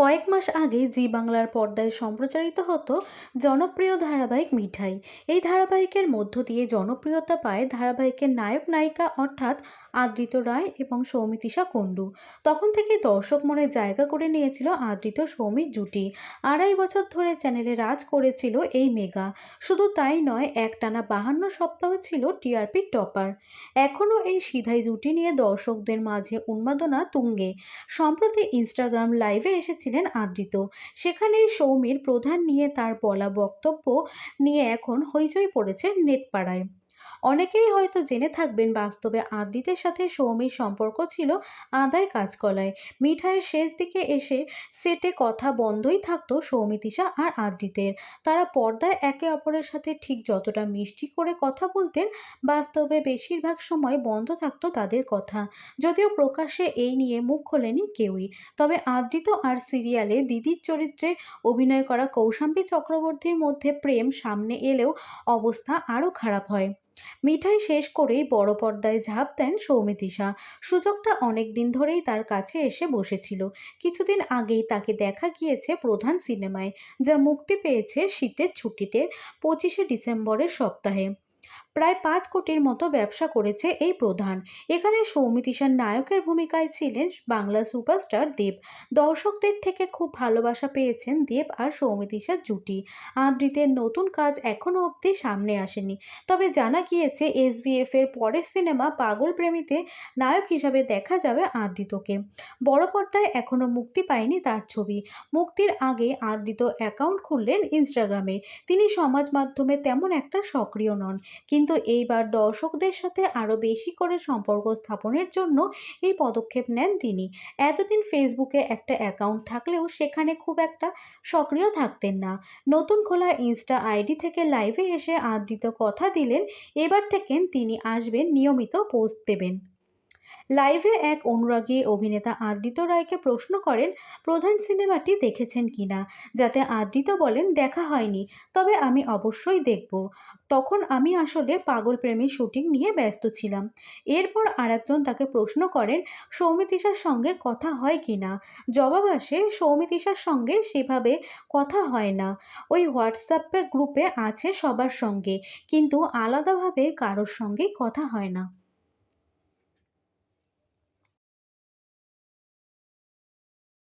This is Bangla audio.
কয়েক মাস আগে জি বাংলার পর্দায় সম্প্রচারিত হতো জনপ্রিয় ধারাবাহিক মিঠাই। এই ধারাবাহিকের মধ্য দিয়ে জনপ্রিয়তা পায় ধারাবাহিকের নায়ক নায়িকা অর্থাৎ আদৃত রায় এবং সৌমিতিশা কুণ্ডু। তখন থেকে দর্শক মনে জায়গা করে নিয়েছিল আদৃত সৌমির জুটি। আড়াই বছর ধরে চ্যানেলে রাজ করেছিল এই মেগা। শুধু তাই নয়, একটানা বাহান্ন সপ্তাহ ছিল টিআরপি টপার। এখনও এই সিধাই জুটি নিয়ে দর্শকদের মাঝে উন্মাদনা তুঙ্গে। সম্প্রতি ইনস্টাগ্রাম লাইভে এসেছিলেন আদৃত সেখানেই সৌমির প্রধান নিয়ে তার বলা বক্তব্য নিয়ে এখন হইচই পড়েছে নেটপাড়ায়। অনেকেই হয়তো জেনে থাকবেন বাস্তবে আদিতের সাথে সৌমির সম্পর্ক ছিল আদায় কাজকলায় মিঠাইয়ের শেষ দিকে এসে সেটে কথা বন্ধই থাকতো সৌমিতিশা আর আদিতের তারা পর্দায় একে অপরের সাথে ঠিক যতটা মিষ্টি করে কথা বলতেন, বাস্তবে বেশিরভাগ সময় বন্ধ থাকতো তাদের কথা। যদিও প্রকাশ্যে এই নিয়ে মুখ খোলেনি কেউই। তবে আদৃত আর সিরিয়ালে দিদির চরিত্রে অভিনয় করা কৌশাম্বী চক্রবর্তীর মধ্যে প্রেম সামনে এলেও অবস্থা আরও খারাপ হয়। মিঠাই শেষ করেই বড় পর্দায় ঝাঁপ দেন সৌমিতিশা সুযোগটা অনেক দিন ধরেই তার কাছে এসে বসেছিল। কিছুদিন আগেই তাকে দেখা গিয়েছে প্রধান সিনেমায়, যা মুক্তি পেয়েছে শীতের ছুটিতে, পঁচিশে ডিসেম্বরের সপ্তাহে। প্রায় পাঁচ কোটির মতো ব্যবসা করেছে এই প্রধান। এখানে সৌমিতিশার নায়কের ভূমিকায় ছিলেন বাংলা সুপারস্টার দেব। দর্শকদের থেকে খুব ভালোবাসা পেয়েছেন দেব আর সৌমিতিশার জুটি। আদৃতের নতুন কাজ এখনও অবধি সামনে আসেনি। তবে জানা গিয়েছে এসবিএফ এর পরের সিনেমা পাগল প্রেমীতে নায়ক হিসাবে দেখা যাবে আদৃতকে বড় পর্দায় এখনও মুক্তি পায়নি তার ছবি। মুক্তির আগে আদৃত অ্যাকাউন্ট খুললেন ইনস্টাগ্রামে। তিনি সমাজ মাধ্যমে তেমন একটা সক্রিয় নন। কিন্তু এইবার দর্শকদের সাথে আরও বেশি করে সম্পর্ক স্থাপনের জন্য এই পদক্ষেপ নেন তিনি। এতদিন ফেসবুকে একটা অ্যাকাউন্ট থাকলেও সেখানে খুব একটা সক্রিয় থাকতেন না। নতুন খোলা ইনস্টা আইডি থেকে লাইভে এসে আদৃত কথা দিলেন। এবার থেকে তিনি আসবেন নিয়মিত পোস্ট দেবেন। লাইভে এক অনুরাগী অভিনেতা আদৃত রায়কে প্রশ্ন করেন, প্রধান সিনেমাটি দেখেছেন কিনা যাতে আদৃত বলেন, দেখা হয়নি, তবে আমি অবশ্যই দেখব। তখন আমি আসলে পাগল প্রেমীর শুটিং নিয়ে ব্যস্ত ছিলাম। এরপর আরেকজন তাকে প্রশ্ন করেন সৌমিতিশার সঙ্গে কথা হয় কি না জবাব আসে সৌমিতিশার সঙ্গে সেভাবে কথা হয় না। ওই হোয়াটসঅ্যাপে গ্রুপে আছে সবার সঙ্গে, কিন্তু আলাদাভাবে কারোর সঙ্গেই কথা হয় না।